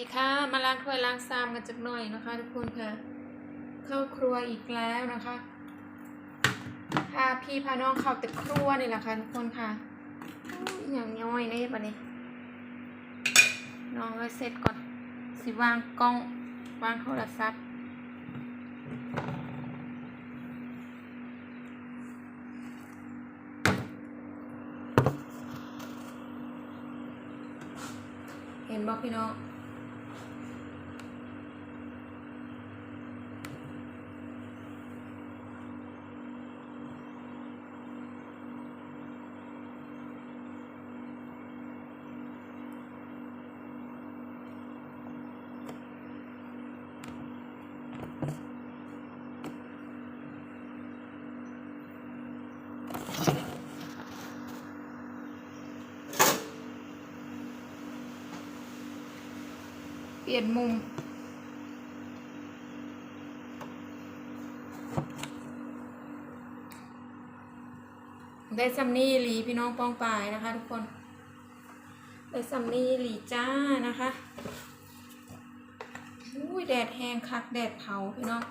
ดีค่ะมาล้างถ้วยล้างซามกันจักหน่อยนะคะ ทุกคนค่ะ เข้าครัวอีกแล้วนะคะพาพี่พาน้องเข้าแต่ครัวนี่แหละค่ะทุกคนค่ะอย่างย่อยเลยปะนี่น้องเลยเสร็จก่อน สิวางกล้องวางโทรศัพท์เห็นบอกพี่น้อง เปลี่ยนมุม ได้ซัมนี่หลีพี่น้องป้องปายนะคะทุกคน ได้ซัมนี่หลีจ้านะคะอุ้ยแดดแห้งคักแดดเผาพี่น้อง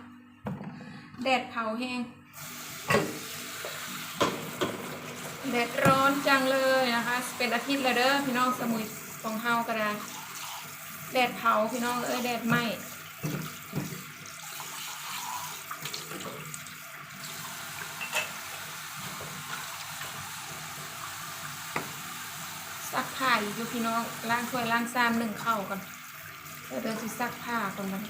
แดดเผาแห้ง แดดร้อนจังเลยนะคะ เป็นอาทิตย์แล้วเด้อพี่น้องสมุยของเฮาก็ได้ แดดเผาพี่น้องเอ้ยแดดไหมซักผ้าอยู่พี่น้องล้างถ้วยล้างซามหนึ่งเข้ากันเดี๋ยวเดินสิซักผ้าก่อนมัน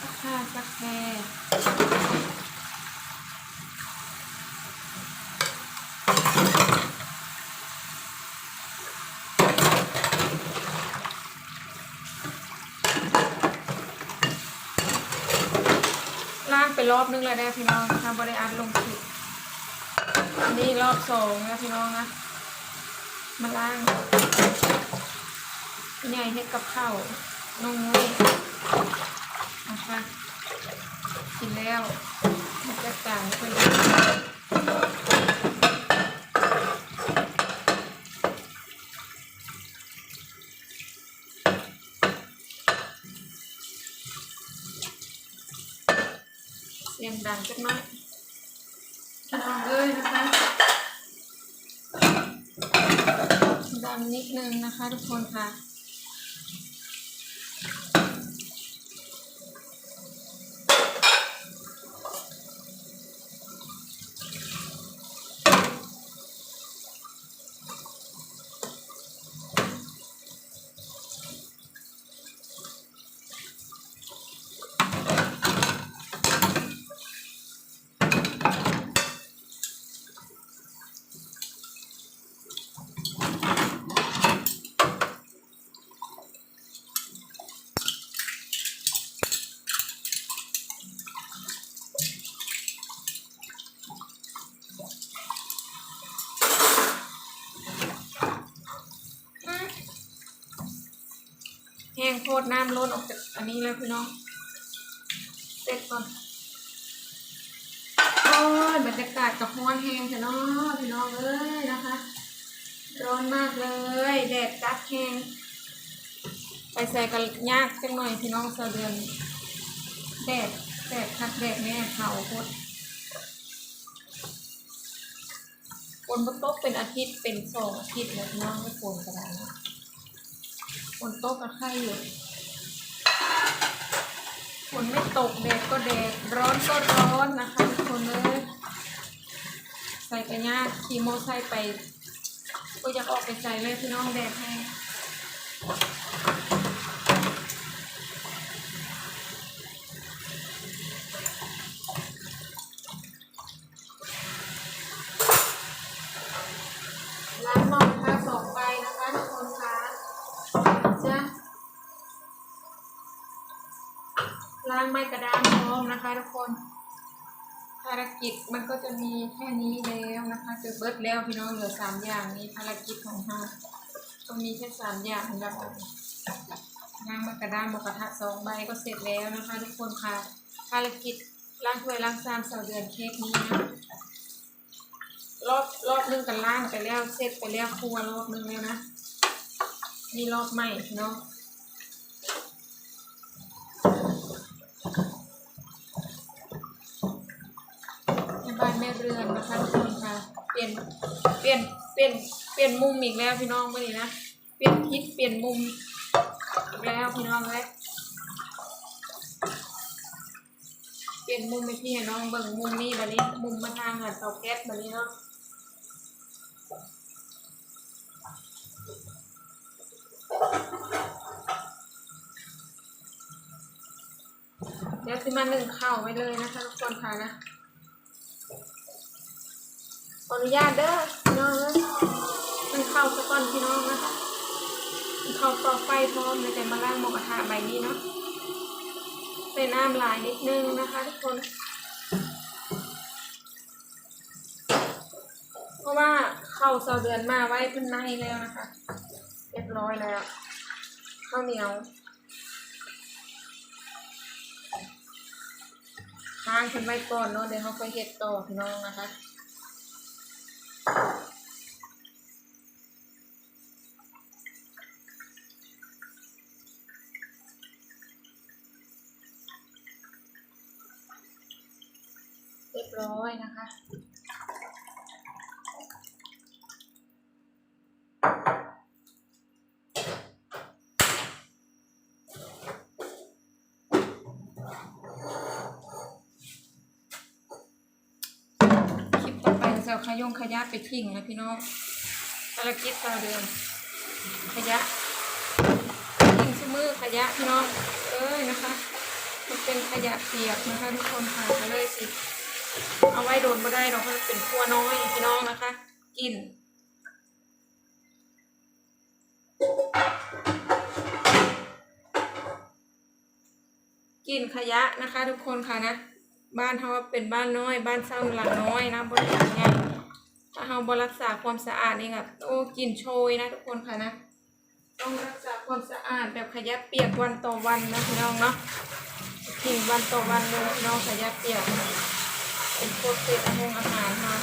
ซักผ้าซักแพร ล่างไป รอบนึงแล้วได้พี่น้องทำบริอัดลงคลิปนี่รอบสองนะพี่น้องนะมาล่างพี่ใหญ่เห็ดกับข้าวน้องมุ้ยนะคะกินแล้วมาจัดการเพื่อนเสียง ดังจักหน่อยพี่น้องเอ้ยนะคะดังนิดนึงนะคะทุกคนค่ะ ห้งโคตรน้ำล้นออกจากอันนี้แล้วพี่น้องเสร็จก่อนโอ้ยบรรยากาศกับฮ้อนแห้งแต่เนาะพี่น้องเอ้ยนะคะ ร้อนมากเลยแดดจัดแห้งไปใส่กันยากจังหน่อยพี่น้องเสาเดือนแดดแดดคักแดดแม่เผาโคตรฝนมันตกเป็นอาทิตย์เป็นสองอาทิตย์แล้วพี่น้องไม่ฝนกระดาน นโตกกับไข่อยู่ฝนไม่ตกแดดก็แดดร้อนก็ร้อนนะคะทุกคนเลยใส่กระยาขี่โมอไซค์ไปก็อยากออกไปใส่เลยพี่น้องแดดแห้งร้านนอนค้าสองใบนะคะทุกคนคะจ้ะ ล้างไม้กระดานพร้อมนะคะทุกคน ภารกิจมันก็จะมีแค่นี้แล้วนะคะจะเบิดแล้วพี่น้องเหลือสามอย่างนี้ภารกิจของเราก็มีแค่สามอย่างแล้วล้างไม้กระดานหมกกระทะสองใบก็เสร็จแล้วนะคะ ทุกคนค่ะภารกิจล้างถ้วยล้างชามเสาเดือนเค้กนี้นะรอบรอบนึงกันล่างไปแล้วเสร็จไปแล้วครัวรอบนึงแล้วนะนี่รอบใหม่เนาะ บ้านแม่เรือนนะคะทุกคนค่ะ เปลี่ยน เปลี่ยน เปลี่ยน เปลี่ยนมุมอีกแล้วพี่น้องเมื่อนี้นะ เปลี่ยนทิศเปลี่ยนมุมอีกแล้วพี่น้องเลยเปลี่ยนมุมไปพี่น้องเบิ่งมุมนี้แบบนี้ มุมมาทางหันเตาแก๊สแบบนี้เนาะเดี๋ยวคือมาหนึ่งข้าวไว้เลยนะคะทุกคนค่ะนะ ขออนุญาตเด้อพี่น้องเอ้ยมันเข้าสะก่อนพี่น้องนะคะมันเข้าต่อไฟพร้อมเลยแต่มาล่างหมกกระทะใบนี้เนาะใส่น้ำลายนิดนึงนะคะทุกคน เพราะว่าเข้าเสาเดือนมาไว้เพิ่นในแล้วนะคะเรียบร้อยแล้วข้าวเหนียวทางเพิ่นไว้ก่อนเนาะเดี๋ยวเขาค่อยเฮ็ดต่อพี่น้องนะคะ ร้อยนะคะ คลิปต่อไปจะเอาขยงขยะไปทิ้งนะพี่น้องภารกิจต่อเดือนขยะทิ้งชั่วมือขยะพี่น้องเอ้ยนะคะมันเป็นขยะเปียกนะคะทุกคนค่ะก็เลยสิ เอาไว้โดนบ่ได้เราเพราะเป็นครัวน้อยพี่น้องนะคะ กินกินขยะนะคะ ทุกคนค่ะนะ บ้านเขาเป็นบ้านน้อย บ้านเศร้าหลังน้อยนะบริการใหญ่ถ้าเราบรักษาความสะอาดนี่ค่ะโอ้กินโชยนะ ทุกคนค่ะนะต้องรักษาความสะอาดแบบขยะเปียกวันต่อวันนะพี่น้องเนาะทิ้งวันต่อวันเลยพี่น้องขยะเปียก เป็นพวกเศษอาหารอาหารมา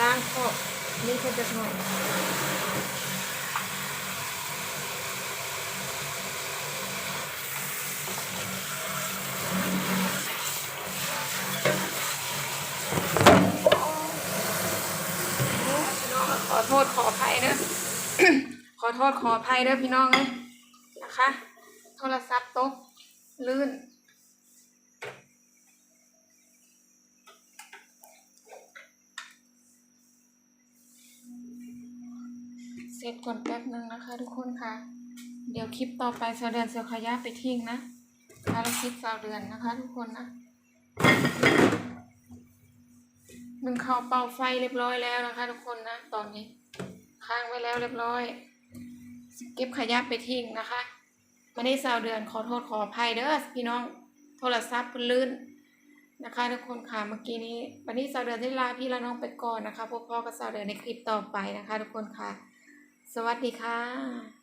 ล้างคอกนี่เขาจะหน่อยขอโทษขออภัยเนอะขอโทษขออภัยเด้อพี่น้องเลย นะคะ โทรศัพท์ตก ลื่น เสร็จก่อนแป๊บนึงนะคะทุกคนค่ะ เดี๋ยวคลิปต่อไปสาวเดือนเสียวขยะไปทิ้งนะภารกิจสาวเดือนนะคะทุกคนนะมันเข้าเป่าไฟเรียบร้อยแล้วนะคะ ทุกคนนะตอนนี้ ค้างไว้แล้วเรียบร้อย เก็บขยะไปทิ้งนะคะ มาได้สาวเดือนขอโทษขออภัยเด้อพี่น้องโทรศัพท์เพิ่นลื่นนะคะทุกคนค่ะเมื่อกี้นี้ วันนี้สาวเดือนที่ลาพี่และน้องไปก่อนนะคะพบพ่อกับสาวเดือนในคลิปต่อไปนะคะ ทุกคนค่ะ สวัสดีค่ะ